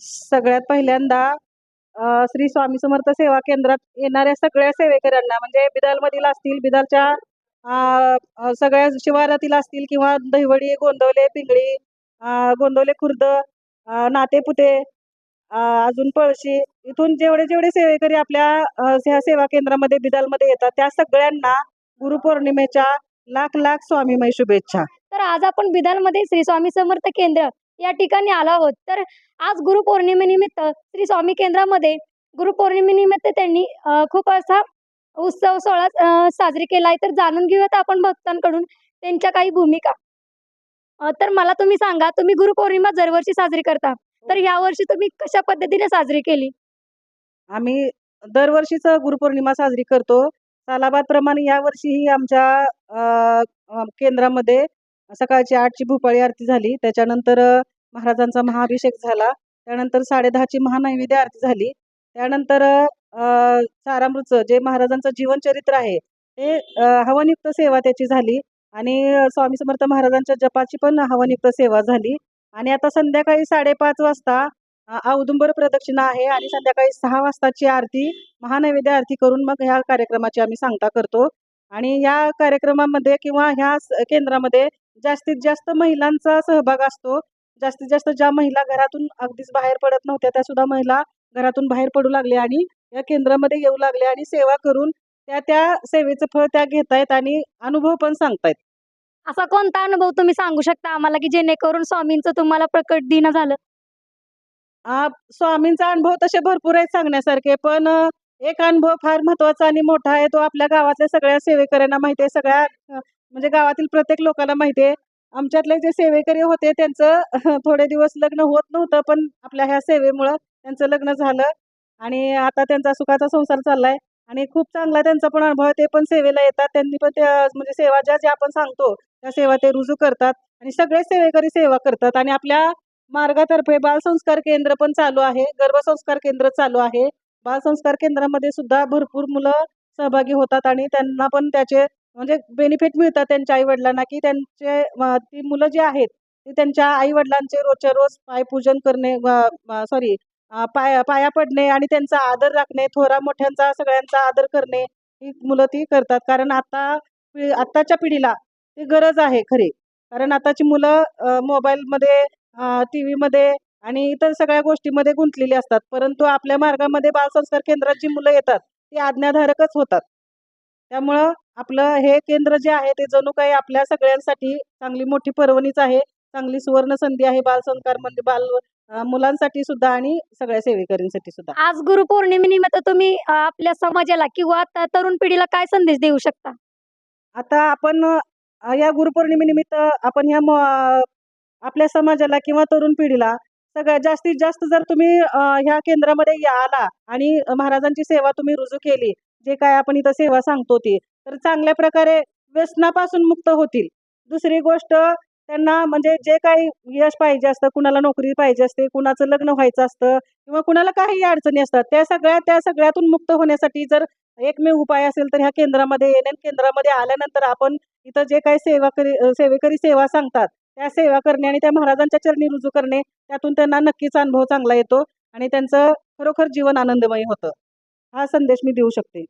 सगळ्यात पहिल्यांदा श्री स्वामी समर्थ सेवा केंद्रात येणाऱ्या सगळ्या सेवेकऱ्यांना म्हणजे बिदालमधील असतील बिदालच्या सगळ्या शिवारातील असतील किंवा दहिवडी गोंदवले पिंगळी गोंदवले खुर्द नातेपुते अजून पळशी इथून जेवढे जेवढे सेवेकरी आपल्या ह्या सेवा केंद्रामध्ये बिदालमध्ये येतात त्या सगळ्यांना गुरुपौर्णिमेच्या लाख लाख स्वामीमय शुभेच्छा तर आज आपण बिदालमध्ये श्री स्वामी समर्थ केंद्र या ठिकाणी आलो आहोत. तर आज गुरुपौर्णिमेनिमित्त श्री स्वामी केंद्रामध्ये गुरुपौर्णिमेनिमित्त त्यांनी खूप असा उत्सव सोहळा साजरी केला आहे. तर जाणून घेऊयात आपण भक्तांकडून त्यांच्या काही भूमिका. तर मला तुम्ही सांगा तुम्ही गुरुपौर्णिमा दरवर्षी साजरी करता? तर यावर्षी तुम्ही कशा पद्धतीने साजरी केली? आम्ही दरवर्षीच गुरुपौर्णिमा साजरी करतो. सालाबादप्रमाणे यावर्षीही आमच्या केंद्रामध्ये सकाळची आठची भूपाळी आरती झाली. त्याच्यानंतर महाराजांचा महाअभिषेक झाला. त्यानंतर साडेदहाची महानैवेद्य आरती झाली. त्यानंतर सारामृतचं जे महाराजांचं जीवनचरित्र आहे ते हवनयुक्त सेवा त्याची झाली आणि स्वामी समर्थ महाराजांच्या जपाची पण हवनयुक्त सेवा झाली. आणि आता संध्याकाळी साडेपाच वाजता औदुंबर प्रदक्षिणा आहे आणि संध्याकाळी सहा वाजताची आरती महानैवेद्य आरती करून मग ह्या कार्यक्रमाची आम्ही सांगता करतो. आणि या कार्यक्रमामध्ये किंवा ह्या स- केंद्रामध्ये जास्तीत जास्त महिलांचा सहभाग असतो. जास्तीत जास्त ज्या महिला घरातून अगदीच बाहेर पडत नव्हत्या त्या सुद्धा महिला घरातून बाहेर पडू लागल्या आणि या केंद्रामध्ये येऊ लागल्या आणि सेवा करून त्या त्या सेवेचं फळ त्या घेतायत आणि अनुभव पण सांगतायत. असा कोणता अनुभव तुम्ही सांगू शकता आम्हाला की जेणेकरून स्वामींचं तुम्हाला प्रकट दिनं झालं? स्वामींचा अनुभव तसे भरपूर आहेत सांगण्यासारखे पण एक अनुभव फार महत्त्वाचा आणि मोठा आहे. तो आपल्या गावातल्या सगळ्या सेवेकऱ्यांना माहिती आहे. सगळ्या म्हणजे गावातील प्रत्येक लोकांना माहिती आहे आमच्यातले जे सेवेकरी होते त्यांचं थोडे दिवस लग्न होत नव्हतं पण आपल्या ह्या सेवेमुळं त्यांचं लग्न झालं आणि आता त्यांचा सुखाचा संसार चाललाय आणि खूप चांगला त्यांचा पण अनुभव ते पण सेवेला येतात त्यांनी पण त्या म्हणजे सेवा ज्या ज्या आपण सांगतो त्या सेवा ते रुजू करतात आणि सगळे सेवेकरी सेवा करतात आणि आपल्या मार्गातर्फे बालसंस्कार केंद्र पण चालू आहे गर्भसंस्कार केंद्र चालू आहे बालसंस्कार केंद्रामध्ये सुद्धा भरपूर मुलं सहभागी होतात आणि त्यांना पण त्याचे म्हणजे बेनिफिट मिळतात त्यांच्या आईवडिलांना की त्यांचे ती मुलं जी आहेत ती त्यांच्या आईवडिलांचे रोजच्या रोज पायपूजन करणे सॉरी पाय पाया पडणे आणि त्यांचा आदर राखणे थोरा मोठ्यांचा सगळ्यांचा आदर करणे ही मुलं ती करतात. कारण आता पि- आत्ताच्या पिढीला ती गरज आहे खरी. कारण आताची मुलं मोबाईलमध्ये टी व्हीमध्ये आणि इतर सगळ्या गोष्टीमध्ये गुंतलेली असतात. परंतु आपल्या मार्गामध्ये बालसंस्कार केंद्रात जी मुलं येतात ती आज्ञाधारकच होतात. त्यामुळं आपलं हे केंद्र जे आहे ते जणू काही आपल्या सगळ्यांसाठी चांगली मोठी पर्वणीच आहे. चांगली सुवर्ण संधी आहे बालसंस्कार म्हणजे बाल मुलांसाठी सुद्धा आणि सगळ्या सेवेकरींसाठी सुद्धा. आज गुरुपौर्णिमेनिमित्त तुम्ही आपल्या समाजाला किंवा त- तरुण पिढीला काय संदेश देऊ शकता? आता आपण या गुरुपौर्णिमेनिमित्त आपण ह्या आपल्या समाजाला किंवा तरुण पिढीला सगळ्यात जास्तीत जास्त जर तुम्ही ह्या केंद्रामध्ये या- आला आणि महाराजांची सेवा तुम्ही रुजू केली जे काय आपण इथं सेवा सांगतो ती तर चांगल्या प्रकारे व्यसनापासून मुक्त होतील. दुसरी गोष्ट त्यांना म्हणजे जे काही यश पाहिजे असतं कुणाला नोकरी पाहिजे असते कुणाचं लग्न व्हायचं असतं किंवा कुणाला काही अडचणी असतात त्या सगळ्या त्या सगळ्यातून मुक्त होण्यासाठी जर एकमेव उपाय असेल तर ह्या केंद्रामध्ये येणे केंद्रामध्ये आल्यानंतर आपण इथं जे काही सेवा करी सेवेकरी सेवा सांगतात त्या सेवा करणे आणि त्या महाराजांच्या चरणी रुजू करणे त्यातून त्यांना नक्कीच अनुभव चांगला येतो आणि त्यांचं खरोखर जीवन आनंदमय होतं. हा संदेश मी देऊ शकते.